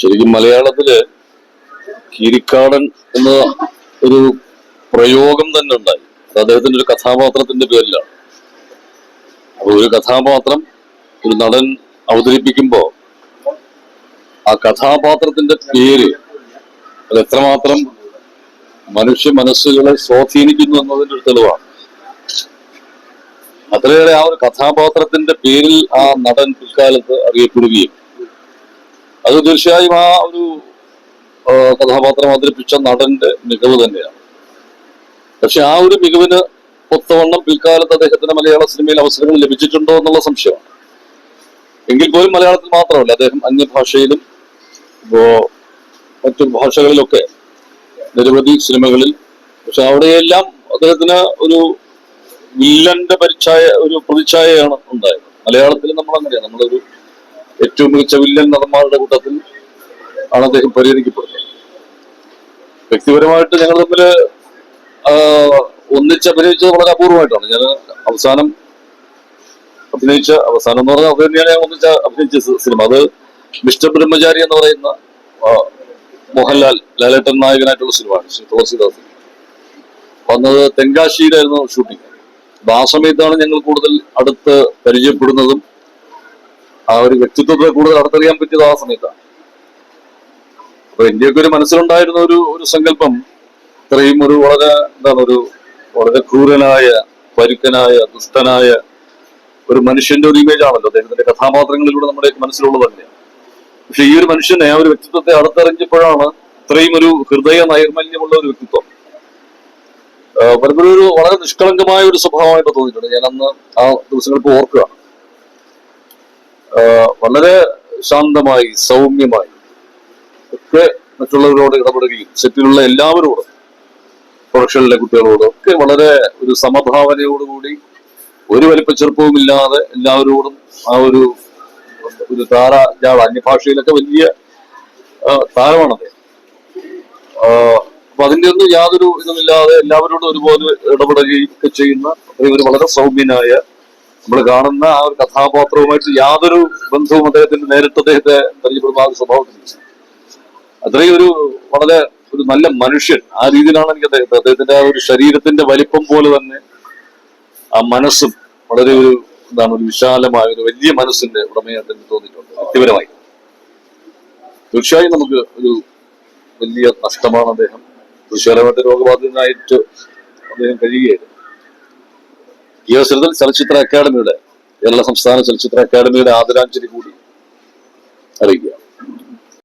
ശരിക്കും മലയാളത്തിൽ കീരിക്കാടൻ എന്ന ഒരു പ്രയോഗം തന്നെ ഉണ്ടായി. അത് അദ്ദേഹത്തിന്റെ ഒരു കഥാപാത്രത്തിന്റെ പേരിലാണ്. അപ്പൊ ഒരു കഥാപാത്രം ഒരു നടൻ അവതരിപ്പിക്കുമ്പോ ആ കഥാപാത്രത്തിന്റെ പേര് അത് എത്രമാത്രം മനുഷ്യ മനസ്സുകളെ സ്വാധീനിക്കുന്നു എന്നതിന്റെ ഒരു തെളിവാണ്. അത്രയേറെ ആ ഒരു കഥാപാത്രത്തിന്റെ പേരിൽ ആ നടൻ പിൽക്കാലത്ത് അറിയപ്പെടുകയും അത് തീർച്ചയായും ആ ഒരു കഥാപാത്രം അവതരിപ്പിച്ച നടന്റെ മികവ് തന്നെയാണ്. പക്ഷെ ആ ഒരു മികവിന് ഒത്തവണ്ണം പിൽക്കാലത്ത് അദ്ദേഹത്തിന്റെ മലയാള സിനിമയിൽ അവസരങ്ങൾ ലഭിച്ചിട്ടുണ്ടോ എന്നുള്ള സംശയമാണ്. എങ്കിൽ പോലും മലയാളത്തിൽ മാത്രമല്ല അദ്ദേഹം അന്യഭാഷയിലും ഇപ്പോ മറ്റു ഭാഷകളിലൊക്കെ നിരവധി സിനിമകളിൽ പക്ഷെ അവിടെയെല്ലാം അദ്ദേഹത്തിന് ഒരു വില്ലന്റെ പരിച്ഛായ ഒരു പ്രതിച്ഛായയാണ് ഉണ്ടായത്. മലയാളത്തിൽ നമ്മൾ അങ്ങനെയാണ് നമ്മളൊരു ഏറ്റവും മികച്ച വില്ലൻ നടന്മാരുടെ കൂട്ടത്തിൽ ആണ് അദ്ദേഹം പരിഗണിക്കപ്പെടുന്നത്. വ്യക്തിപരമായിട്ട് ഞങ്ങൾ തമ്മിൽ ഒന്നിച്ച് അഭിനയിച്ചത് വളരെ അപൂർവമായിട്ടാണ്. ഞാൻ അവസാനം അഭിനയിച്ച അവസാനം എന്ന് പറഞ്ഞാൽ അത് തന്നെയാണ് ഞാൻ ഒന്നിച്ച് അഭിനയിച്ച സിനിമ. അത് മിസ്റ്റർ ബ്രഹ്മചാരി എന്ന് പറയുന്ന മോഹൻലാൽ ലാലേട്ടൻ നായകനായിട്ടുള്ള സിനിമയാണ് ശ്രീ തുളസിദാസ്. വന്നത് തെങ്കാശിയിലായിരുന്നു ഷൂട്ടിംഗ്. അപ്പൊ ആ സമയത്താണ് ഞങ്ങൾ കൂടുതൽ അടുത്ത് പരിചയപ്പെടുന്നതും ആ ഒരു വ്യക്തിത്വത്തെ കൂടുതൽ അടുത്തറിയാൻ പറ്റിയത് ആ സമയത്താണ് അപ്പൊ ഇന്ത്യയ്ക്ക് ഒരു മനസ്സിലുണ്ടായിരുന്ന ഒരു ഒരു സങ്കല്പം ഇത്രയും ഒരു വളരെ എന്താണ് ഒരു വളരെ ക്രൂരനായ പരുക്കനായ ദുഷ്ടനായ ഒരു മനുഷ്യന്റെ ഒരു ഇമേജ് ആണല്ലോ അദ്ദേഹത്തിന്റെ കഥാപാത്രങ്ങളിലൂടെ നമ്മുടെ മനസ്സിലുള്ളത് തന്നെയാണ് പക്ഷെ ഈ ഒരു മനുഷ്യനെ ആ ഒരു വ്യക്തിത്വത്തെ അടുത്തറിഞ്ഞപ്പോഴാണ് ഇത്രയും ഒരു ഹൃദയ നൈർമല്യമുള്ള ഒരു വ്യക്തിത്വം. പലപ്പോഴും ഒരു വളരെ നിഷ്കളങ്കമായ ഒരു സ്വഭാവമായിട്ട് തോന്നിയിട്ടുണ്ട്. ഞാൻ അന്ന് ആ ദിവസങ്ങൾക്ക് ഓർക്കുക ആ, വളരെ ശാന്തമായി സൗമ്യമായി ഒക്കെ മറ്റുള്ളവരോട് ഇടപെടുകയും സെറ്റിലുള്ള എല്ലാവരോടും പ്രൊഡക്ഷനിലെ കുട്ടികളോടും ഒക്കെ വളരെ ഒരു സമഭാവനയോടുകൂടി ഒരു വലിപ്പച്ചെറുപ്പവും ഇല്ലാതെ എല്ലാവരോടും ആ ഒരു ഒരു താര ഞാൻ അന്യഭാഷയിലൊക്കെ വലിയ താരമാണത്. അപ്പൊ അതിന്റെ ഒന്നും യാതൊരു ഇതുമില്ലാതെ എല്ലാവരോടും ഒരുപോലെ ഇടപെടുകയും ഒക്കെ ചെയ്യുന്ന ഒരു വളരെ സൗമ്യനായ നമ്മൾ കാണുന്ന ആ ഒരു കഥാപാത്രവുമായിട്ട് യാതൊരു ബന്ധവും അദ്ദേഹത്തിന്റെ നേരിട്ട് അദ്ദേഹത്തെ പരിചയപ്പെടുന്ന ആ ഒരു സ്വഭാവത്തിലില്ല അത്രയും ഒരു വളരെ ഒരു നല്ല മനുഷ്യൻ. ആ രീതിയിലാണ് എനിക്ക് അദ്ദേഹത്തെ അദ്ദേഹത്തിന്റെ ആ ഒരു ശരീരത്തിന്റെ വലിപ്പം പോലെ തന്നെ ആ മനസ്സും വളരെ ഒരു എന്താണ് ഒരു വിശാലമായ ഒരു വലിയ മനസ്സിന്റെ ഉടമയെ അദ്ദേഹം തോന്നിയിട്ടുണ്ട്. വ്യക്തിപരമായി. തീർച്ചയായും നമുക്ക് ഒരു വലിയ നഷ്ടമാണ് അദ്ദേഹം. തീർച്ചയായിട്ട് രോഗബാധിതനായിട്ട് അദ്ദേഹം കഴിയുകയായിരുന്നു. ഈ അവസരത്തിൽ ചലച്ചിത്ര അക്കാദമിയുടെ കേരള സംസ്ഥാന ചലച്ചിത്ര അക്കാദമിയുടെ ആദരാഞ്ജലി കൂടി അറിയിക്കുക.